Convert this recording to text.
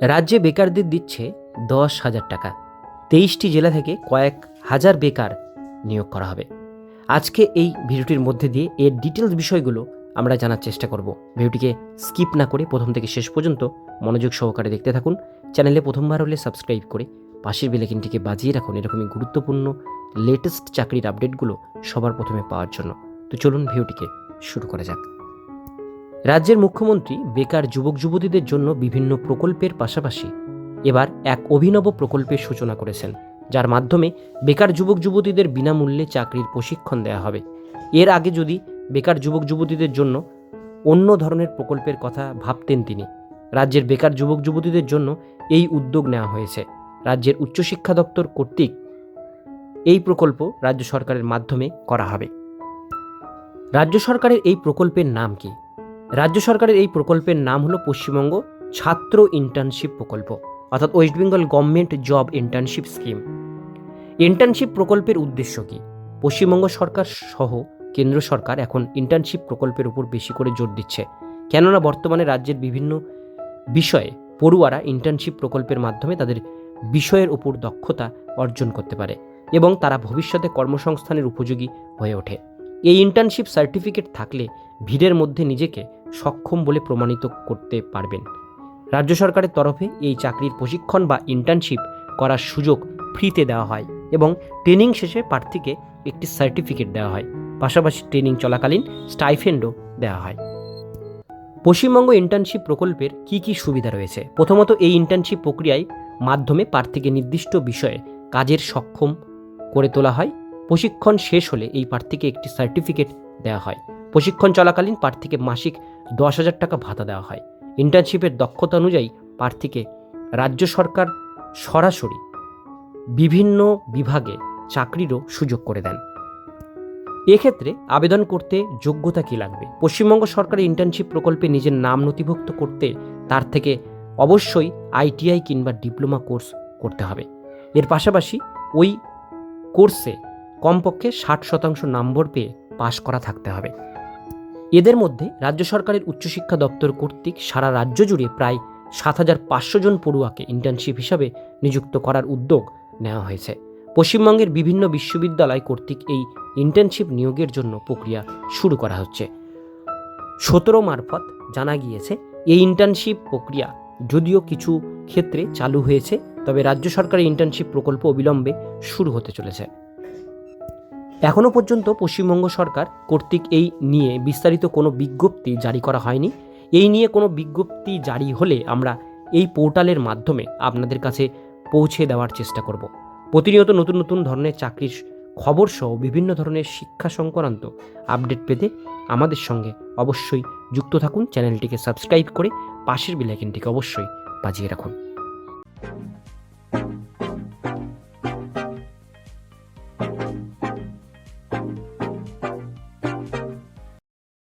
রাজ্যে বেকারদের দিচ্ছে দশ হাজার টাকা। তেইশটি জেলা থেকে কয়েক হাজার বেকার নিয়োগ করা হবে। আজকে এই ভিডিওটির মধ্যে দিয়ে এর ডিটেলস বিষয়গুলো আমরা জানার চেষ্টা করব। ভিডিওটিকে স্কিপ না করে প্রথম থেকে শেষ পর্যন্ত মনোযোগ সহকারে দেখতে থাকুন। চ্যানেলে প্রথমবার হলে সাবস্ক্রাইব করে পাশের বেলাকিনটিকে বাজিয়ে রাখুন এরকমই গুরুত্বপূর্ণ লেটেস্ট চাকরির আপডেটগুলো সবার প্রথমে পাওয়ার জন্য। তো চলুন ভিডিওটিকে শুরু করা যাক। রাজ্যের মুখ্যমন্ত্রী বেকার যুবক যুবতীদের জন্য বিভিন্ন প্রকল্পের পাশাপাশি এবার এক অভিনব প্রকল্পের সূচনা করেছেন, যার মাধ্যমে বেকার যুবক যুবতীদের বিনামূল্যে চাকরির প্রশিক্ষণ দেওয়া হবে। এর আগে যদি বেকার যুবক যুবতীদের জন্য অন্য ধরনের প্রকল্পের কথা ভাবতেন তিনি, রাজ্যের বেকার যুবক যুবতীদের জন্য এই উদ্যোগ নেওয়া হয়েছে। রাজ্যের উচ্চশিক্ষা দপ্তর কর্তৃক এই প্রকল্প রাজ্য সরকারের মাধ্যমে করা হবে। রাজ্য সরকারের এই প্রকল্পের নাম কি? রাজ্য সরকারের এই প্রকল্পের নাম হলো পশ্চিমবঙ্গ ছাত্র ইন্টার্নশিপ প্রকল্প, অর্থাৎ West Bengal government job internship scheme internship প্রকল্পের উদ্দেশ্য কি? পশ্চিমবঙ্গ সরকার সহ কেন্দ্র সরকার এখন ইন্টার্নশিপ প্রকল্পের উপর বেশি করে জোর দিচ্ছে। কেননা বর্তমানে রাজ্যের বিভিন্ন বিষয়ে পড়ুয়ারা ইন্টার্নশিপ প্রকল্পের মাধ্যমে তাদের বিষয়ের উপর দক্ষতা অর্জন করতে পারে এবং তারা ভবিষ্যতে কর্মসংস্থানের উপযোগী হয়ে ওঠে। এই ইন্টার্নশিপ সার্টিফিকেট থাকলে ভিড়ের মধ্যে নিজেকে সক্ষম বলে প্রমাণিত করতে পারবেন। রাজ্য সরকারের তরফে এই চাকরির প্রশিক্ষণ বা ইন্টার্নশিপ করার সুযোগ ফ্রিতে দেওয়া হয় এবং ট্রেনিং শেষে প্রার্থীকে একটি সার্টিফিকেট দেওয়া হয়। পাশাপাশি ট্রেনিং চলাকালীন স্টাইফেন্ডও দেওয়া হয়। পশ্চিমবঙ্গ ইন্টার্নশিপ প্রকল্পের কি কি সুবিধা রয়েছে? প্রথমত এই ইন্টার্নশিপ প্রক্রিয়ায় মাধ্যমে প্রার্থীকে নির্দিষ্ট বিষয়ে কাজের সক্ষম করে তোলা হয়। প্রশিক্ষণ শেষ হলে এই প্রার্থীকে একটি সার্টিফিকেট দেওয়া হয়। প্রশিক্ষণ চলাকালীন প্রার্থীকে মাসিক দশ হাজার টাকা ভাতা দেওয়া হয়। ইন্টার্নশিপের দক্ষতা অনুযায়ী প্রার্থীকে রাজ্য সরকার সরাসরি বিভিন্ন বিভাগে চাকরিরও সুযোগ করে দেন। এক্ষেত্রে আবেদন করতে যোগ্যতা কী লাগবে? পশ্চিমবঙ্গ সরকারের ইন্টার্নশিপ প্রকল্পে নিজের নাম নথিভুক্ত করতে তার থেকে অবশ্যই আইটিআই কিংবা ডিপ্লোমা কোর্স করতে হবে। এর পাশাপাশি ওই কোর্সে কমপক্ষে ষাট শতাংশ নম্বর পেয়ে পাশ করা থাকতে হবে। এদের মধ্যে রাজ্য সরকারের উচ্চশিক্ষা দপ্তর কর্তৃক সারা রাজ্য জুড়ে প্রায় সাত হাজার পাঁচশো জন পড়ুয়াকে ইন্টার্নশিপ হিসাবে নিযুক্ত করার উদ্যোগ নেওয়া হয়েছে। পশ্চিমবঙ্গের বিভিন্ন বিশ্ববিদ্যালয় কর্তৃক এই ইন্টার্নশিপ নিয়োগের জন্য প্রক্রিয়া শুরু করা হচ্ছে। সতেরো মারফত জানা গিয়েছে, এই ইন্টার্নশিপ প্রক্রিয়া যদিও কিছু ক্ষেত্রে চালু হয়েছে, তবে রাজ্য সরকারের ইন্টার্নশিপ প্রকল্প অবিলম্বে শুরু হতে চলেছে। এখনও পর্যন্ত পশ্চিমবঙ্গ সরকার কর্তৃক এই নিয়ে বিস্তারিত কোনো বিজ্ঞপ্তি জারি করা হয়নি। এই নিয়ে কোনো বিজ্ঞপ্তি জারি হলে আমরা এই পোর্টালের মাধ্যমে আপনাদের কাছে পৌঁছে দেওয়ার চেষ্টা করব। প্রতিনিয়ত নতুন নতুন ধরনের চাকরির খবর সহ বিভিন্ন ধরনের শিক্ষা সংক্রান্ত আপডেট পেতে আমাদের সঙ্গে অবশ্যই যুক্ত থাকুন। চ্যানেলটিকে সাবস্ক্রাইব করে পাশের বিলাইকিনটিকে অবশ্যই বাজিয়ে রাখুন।